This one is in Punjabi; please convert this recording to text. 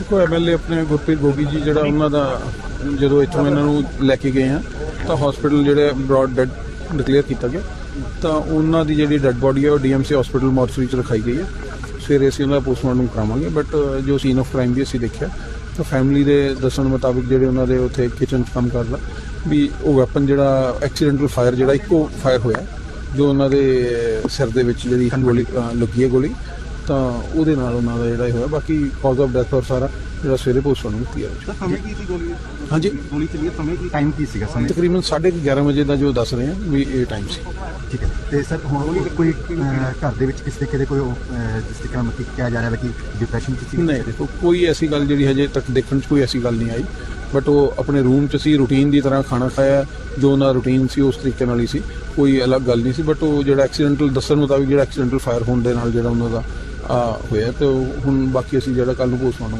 ਦੇਖੋ ਐਮਐਲਏ ਆਪਣੇ ਗੁਰਪ੍ਰੀਤ ਗੋਗੀ ਜੀ, ਜਿਹੜਾ ਉਹਨਾਂ ਦਾ ਜਦੋਂ ਇੱਥੋਂ ਇਹਨਾਂ ਨੂੰ ਲੈ ਕੇ ਗਏ ਆ, ਤਾਂ ਹਸਪੀਟਲ ਜਿਹੜੇ ਬ੍ਰੌਡ ਡੈਡ ਡਿਕਲੇਅਰ ਕੀਤਾ ਗਿਆ। ਤਾਂ ਉਹਨਾਂ ਦੀ ਜਿਹੜੀ ਡੈਡ ਬੋਡੀ ਹੈ ਉਹ ਡੀਐਮਸੀ ਹਸਪੀਟਲ ਮੋਰਚਰੀ ਚ ਰਖਾਈ ਗਈ ਹੈ ਸਵੇਰੇ ਅਸੀਂ ਉਹਨਾਂ ਦਾ ਪੋਸਟਮਾਰਟਮ ਕਰਾਵਾਂਗੇ ਬਟ ਜੋ ਸੀਨ ਆਫ ਕ੍ਰਾਈਮ ਵੀ ਅਸੀਂ ਦੇਖਿਆ, ਤਾਂ ਫੈਮਿਲੀ ਦੇ ਦੱਸਣ ਮੁਤਾਬਿਕ ਜਿਹੜੇ ਉਹਨਾਂ ਦੇ ਉੱਥੇ ਕਿਚਨ 'ਚ ਕੰਮ ਕਰਦਾ ਵੀ ਉਹ ਵੈਪਨ ਜਿਹੜਾ ਐਕਸੀਡੈਂਟਲ ਫਾਇਰ ਜਿਹੜਾ, ਇੱਕੋ ਫਾਇਰ ਹੋਇਆ, ਜੋ ਉਹਨਾਂ ਦੇ ਸਿਰ ਦੇ ਵਿੱਚ ਜਿਹੜੀ ਗੋਲੀ ਲੱਗੀ ਹੈ ਗੋਲੀ। ਤਾਂ ਉਹਦੇ ਨਾਲ ਉਹਨਾਂ ਦਾ ਜਿਹੜਾ ਇਹ ਹੋਇਆ ਬਾਕੀ ਕਾਜ਼ ਆਫ ਡੈਥ ਔਰ ਸਾਰਾ ਜਿਹੜਾ ਸਵੇਰੇ ਪੋਸਟਮਾਰਟਮ ਕੀਤਾ ਸਰ ਸਮੇਂ ਕੀ ਸੀ ਗੋਲੀ? ਹਾਂਜੀ? ਗੋਲੀ ਚੱਲੀ ਹੈ, ਸਮੇਂ ਕੀ ਟਾਈਮ ਕੀ ਸੀਗਾ ਸਮੇਂ? ਤਕਰੀਬਨ 11:30 ਵਜੇ ਦਾ ਜੋ ਦੱਸ ਰਹੇ ਆ ਵੀ ਇਹ ਟਾਈਮ ਸੀ। ਠੀਕ ਹੈ। ਤੇ ਸਰ ਹੁਣ ਉਹ ਕੋਈ ਘਰ ਦੇ ਵਿੱਚ ਕਿਸੇ ਤਰੀਕੇ ਦੇ ਕੋਈ ਜਿਸ ਨਾਲ ਮਤਲਬ ਕਿਹਾ ਜਾ ਰਿਹਾ ਹੈ ਕਿ ਡਿਪਰੈਸ਼ਨ ਚ ਸੀ? ਨਹੀਂ ਦੇਖੋ ਕੋਈ ਐਸੀ ਗੱਲ ਜਿਹੜੀ ਹਜੇ ਤੱਕ ਦੇਖਣ 'ਚ ਕੋਈ ਐਸੀ ਗੱਲ ਨਹੀਂ ਆਈ। ਬਟ ਉਹ ਆਪਣੇ ਰੂਮ 'ਚ ਸੀ ਰੂਟੀਨ ਦੀ ਤਰ੍ਹਾਂ ਖਾਣਾ ਖਾਇਆ ਜੋ ਉਹਨਾਂ ਰੂਟੀਨ ਸੀ ਉਸ ਤਰੀਕੇ ਨਾਲ ਹੀ ਸੀ। ਕੋਈ ਅਲੱਗ ਗੱਲ ਨਹੀਂ ਸੀ ਬਟ ਉਹ ਜਿਹੜਾ ਐਕਸੀਡੈਂਟਲ ਦੱਸਣ ਮੁਤਾਬਿਕ ਜਿਹੜਾ ਐਕਸੀਡੈਂਟਲ ਫਾਇਰ ਹੋਣ ਦੇ ਨਾਲ ਜਿਹੜਾ ਉਹਨਾਂ ਦਾ ਆ ਹੋਇਆ ਤੇ ਉਹ ਹੁਣ ਬਾਕੀ ਅਸੀਂ ਜਿਹੜਾ ਕੱਲ ਨੂੰ ਪੋਸਟਮਾਰਟਮ